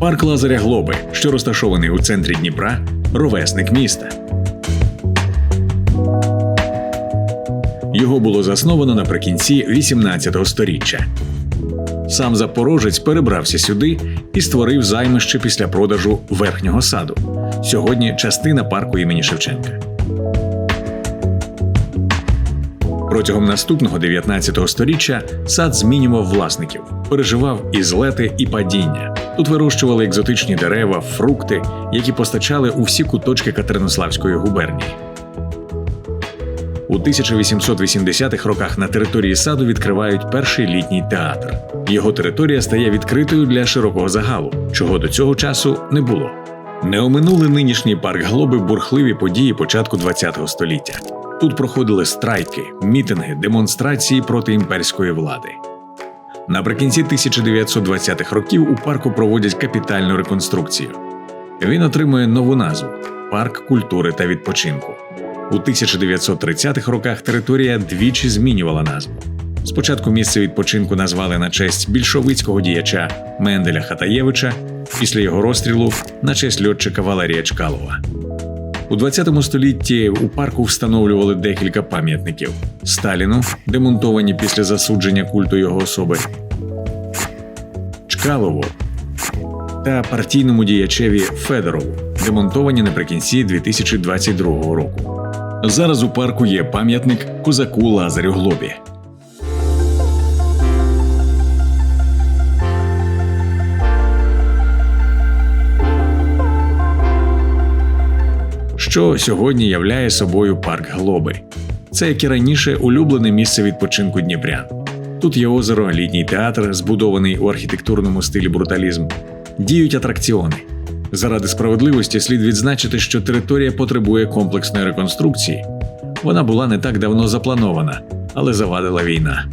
Парк Лазаря Глоби, що розташований у центрі Дніпра, ровесник міста. Його було засновано наприкінці 18 століття. Сам запорожець перебрався сюди і створив займище після продажу верхнього саду. Сьогодні частина парку імені Шевченка. Протягом наступного 19 століття сад змінював власників, переживав і злети, і падіння. Тут вирощували екзотичні дерева, фрукти, які постачали у всі куточки Катеринославської губернії. У 1880-х роках на території саду відкривають перший літній театр. Його територія стає відкритою для широкого загалу, чого до цього часу не було. Не оминули нинішній парк Глоби бурхливі події початку ХХ століття. Тут проходили страйки, мітинги, демонстрації проти імперської влади. Наприкінці 1920-х років у парку проводять капітальну реконструкцію. Він отримує нову назву Парк культури та відпочинку. У 1930-х роках територія двічі змінювала назву. Спочатку місце відпочинку назвали на честь більшовицького діяча Менделя Хатаєвича, після його розстрілу на честь льотчика Валерія Чкалова. У 20 столітті у парку встановлювали декілька пам'ятників Сталіну, демонтовані після засудження культу його особи, Чкалову та партійному діячеві Федорову, демонтовані наприкінці 2022 року. Зараз у парку є пам'ятник козаку Лазарю Глобі. Що сьогодні являє собою парк Глоби. Це, як і раніше, улюблене місце відпочинку Дніпрян. Тут є озеро, літній театр, збудований у архітектурному стилі бруталізм. Діють атракціони. Заради справедливості слід відзначити, що територія потребує комплексної реконструкції. Вона була не так давно запланована, але завадила війна.